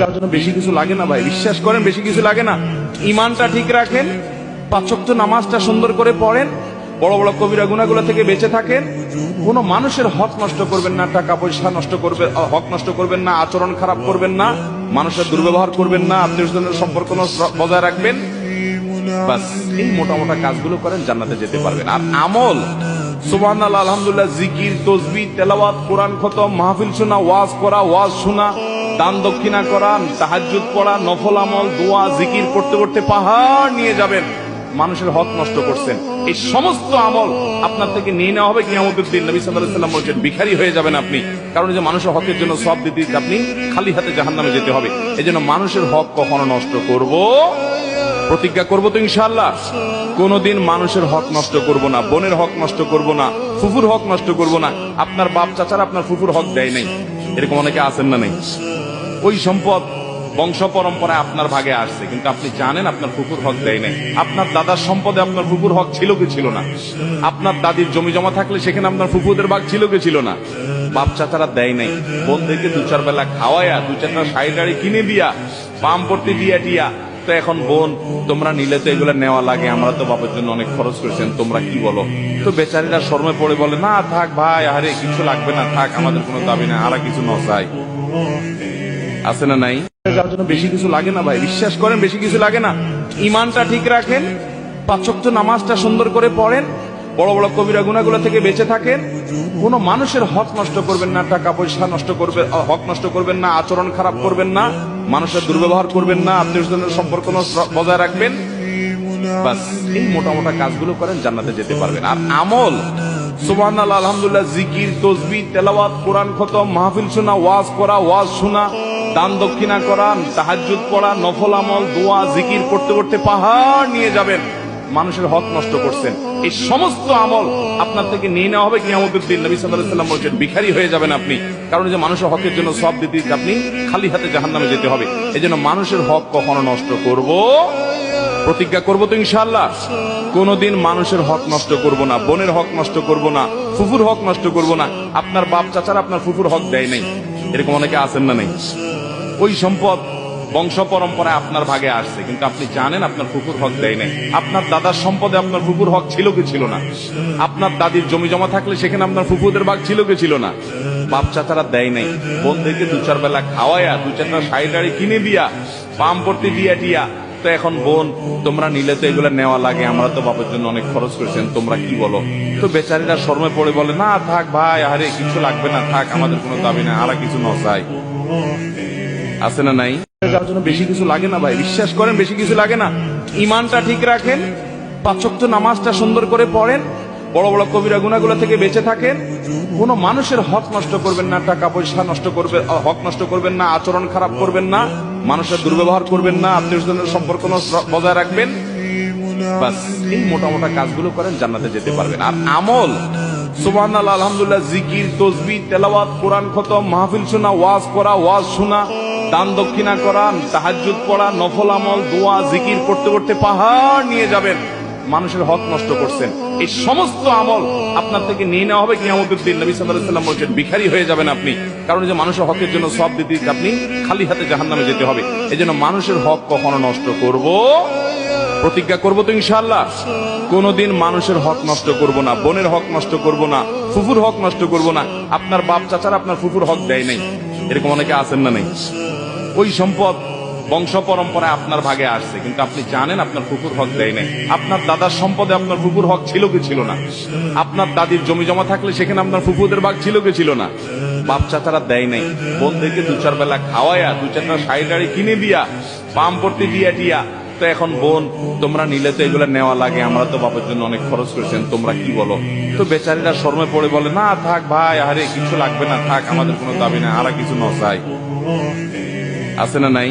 যার জন্য বেশি কিছু লাগে না ভাই। বিশ্বাস করেন, বেশি কিছু লাগে না। ইমানটা ঠিক রাখেন পাঁচক্ত নামাজটা সুন্দর করে পড়েন, বড় বড় কবিরা গুনাগুলো থেকে বেঁচে থাকেন। কোন মানুষের হক নষ্ট করবেন না, টাকা পয়সা নষ্ট করবেন হক নষ্ট করবেন না, আচরণ খারাপ করবেন না, মানুষের দুর্ব্যবহার করবেন না আত্মীয় স্বজনের সম্পর্ক বজায় রাখবেন। বাস, এই মোটা কাজগুলো করেন, জান্নাতে যেতে পারবেন। আর আমল সুবাহ আলহামদুলিল্লাহ, জিকির তসবি তেলাওয়াত, কোরআন খতম, মাহফিল শোনা, ওয়াজ করা ওয়াজ শোনা দান দক্ষিণা করা, তাহাজ্জুদ পড়া, নফল আমল, দোয়া, জিকির করতে করতে পাহাড় নিয়ে যাবেন। মানুষের হক নষ্ট করছেন। এই সমস্ত আমল আপনার থেকে নিয়ে নেওয়া হবে কিয়ামতের দিন। নবী সাল্লাম বলছেন, ভিখারি হয়ে যাবেন আপনি। কারণ যে মানুষের হকের জন্য সব দিতে আপনি খালি হাতে জাহান্নামে যেতে হবে। এই জন্য মানুষের হক কখনো নষ্ট করব, প্রতিজ্ঞা করব তো ইনশাল্লাহ কোনোদিন মানুষের হক নষ্ট করব না, বোনের হক নষ্ট করব না, ফুফুর হক নষ্ট করব না। আপনার বাপ চাচারা আপনার ফুফুর হক দেয় নাই। এরকম অনেকে আছেন না নাই? ওই সম্পদ বংশ পরম্পরায় আপনার ভাগে আসছে, কিন্তু আপনি জানেন আপনার ফুফুর হক দেয় নাই। আপনার দাদার সম্পদে আপনার ফুফুর হক ছিল কি ছিল না? আপনার দাদির জমি জমা থাকলে সেখানে আপনার ফুফুদের ভাগ ছিল কি ছিল না? বাপ চাচারা দেয় নাই। বোনদেরকে দু চার বেলা খাওয়ায়া দু চারটা শাড়ি টাড়ি কিনে দিয়া পাম পড়তে দিয়া টিয়া। তো এখন বোন, তোমরা নিলে তো এগুলো নেওয়া লাগে, আমরা তো বাবার জন্য অনেক খরচ করেছেন তোমরা কি বলো? তো বেচারিরা শর্মে পড়ে বলে, না, থাক ভাই, আরে, কিছু লাগবে না, থাক, আমাদের কোনো দাবি না আর কিছু নসাই আছে না নাই? জন্য বেশি কিছু লাগে না ভাই। বিশ্বাস করেন, বেশি কিছু লাগে না। ইমানটা ঠিক রাখেন, পাঁচক্ত নামাজটা সুন্দর করে পড়েন, বড় বড় কবিরা গুনাগুলো থেকে বেঁচে থাকেন। কোন মানুষের হক নষ্ট করবেন না, টাকা পয়সা নষ্ট করবেন হক নষ্ট করবেন না, আচরণ খারাপ করবেন না, মানুষের দুর্ব্যবহার করবেন না আত্মীয় স্বজনের সম্পর্ক বজায় রাখবেন। এই মোটা মোটা কাজগুলো করেন, জান্নাতে যেতে পারবেন। আর আমল সুবাহ আলহামদুলিল্লাহ, জিকির তসবি তেলাওয়াত, কোরআন খতম, মাহফিল শোনা, ওয়াজ করা ওয়াজ শোনা। দান দক্ষিণা করা, তাহাজ্জুদ পড়া, নফল আমল, দোয়া, জিকির করতে করতে পাহাড় নিয়ে যাবেন। মানুষের হক নষ্ট করছেন। এই সমস্ত আমল আপনার থেকে নিয়ে নেওয়া হবে কিয়ামতের দিন। নবী সাল্লাল্লাহু সাল্লাম বলছেন, ভিখারি হয়ে যাবেন আপনি। কারণ যে মানুষের হকের জন্য সব দিতে আপনি খালি হাতে জাহান্নামে যেতে হবে। এই জন্য মানুষের হক কখনো নষ্ট করব, প্রতিজ্ঞা করব তো ইনশাল্লাহ কোনোদিন মানুষের হক নষ্ট করব না, বোনের হক নষ্ট করব না, ফুফুর হক নষ্ট করব না। আপনার বাপ চাচার আপনার ফুফুর হক দেয় নাই। এরকম অনেকে আছেন না নাই? ওই সম্পদ বংশ পরম্পরায় আপনার ভাগে আসছে, কিন্তু আপনি জানেন আপনার ফুকুর হক দেয় নাই। আপনার দাদার সম্পদে আপনার ফুকুর হক ছিল কি ছিল না? আপনার দাদির জমি জমা থাকলে সেখানে আপনার ফুফুদের ভাগ ছিল কি ছিল না? বাপ চাচারা দেয় নাই। বোনদেরকে দু চার বেলা খাওয়ায়া, দু চারটা শাড়ি কিনে দিয়া পাম পড়তে দিয়া টিয়া। তো এখন বোন, তোমরা নিলে তো এগুলো নেওয়া লাগে, আমরা তো বাপের জন্য অনেক খরচ করেছেন তোমরা কি বলো? তো বেচারিরা শর্মে পড়ে বলে, না, থাক ভাই, আরে, কিছু লাগবে না, থাক, আমাদের কোনো দাবি না আর কিছু নসাই আছে না নাই? যার জন্য বেশি কিছু লাগে না ভাই। বিশ্বাস করেন, বেশি কিছু লাগে না। ইমানটা ঠিক রাখেন, পাঁচক্ত নামাজটা সুন্দর করে পড়েন, বড় বড় কবিরা গুনাগুলো থেকে বেঁচে থাকেন। কোন মানুষের হক নষ্ট করবেন না, টাকা পয়সা নষ্ট করবে হক নষ্ট করবেন না, আচরণ খারাপ করবেন না, মানুষের দুর্ব্যবহার করবেন না আত্মীয় সম্পর্ক বজায় রাখবেন। বাস, এই মোটা কাজগুলো করেন, জান্নাতে যেতে পারবেন। আর আমল সুবাহ আলহামদুলিল্লাহ, জিকির তসবি তেলাওয়াত, কোরআন খতম, মাহফিল শোনা, ওয়াজ করা ওয়াজ শোনা। দান দক্ষিণা করা, তাহাজ্জুদ পড়া, নফল আমল, দোয়া, জিকির করতে করতে পাহাড় নিয়ে যাবেন। মানুষের হক নষ্ট করছেন। এই সমস্ত আমল আপনার থেকে নিয়ে নেওয়া হবে কিয়ামতের দিন। নবী সাল্লাল্লাহু বলছেন, ভিখারি হয়ে যাবেন আপনি। কারণ যে মানুষের হকের জন্য সব দিতে আপনি খালি হাতে জাহান্নামে যেতে হবে। এই জন্য মানুষের হক কখনো নষ্ট করব, প্রতিজ্ঞা করব তো ইনশাল্লাহ কোনোদিন মানুষের হক নষ্ট করব না, বোনের হক নষ্ট করব না, ফুফুর হক নষ্ট করব না। আপনার বাপ চাচারা আপনার ফুফুর হক দেয় নাই। এরকম অনেকে আছেন না নাই? ওই সম্পদ বংশ পরম্পরায় আপনার ভাগে আসছে, কিন্তু আপনি জানেন আপনার ফুফুর হক দেয় নাই। আপনার দাদার সম্পদে আপনার ফুফুর হক ছিল কি ছিল না? আপনার দাদির জমি জমা থাকলে সেখানে আপনার ফুফুদের ভাগ ছিল কি ছিল না? বাপ চাচারা দেয় নাই। বোনদেরকে দু চার বেলা খাওয়ায়া, দু চারটা শাড়ি টাড়ি কিনে দিয়া পাম পড়তে দিয়া টিয়া। তো এখন বোন, তোমরা নিলে তো এগুলো নেওয়া লাগে, আমরা তো বাবার জন্য অনেক খরচ করেছেন তোমরা কি বলো? তো বেচারিরা শর্মে পড়ে বলে, না, থাক ভাই আরে কিছু লাগবে না, থাক, আমাদের কোনো দাবি না আর কিছু নসাই আছে না নাই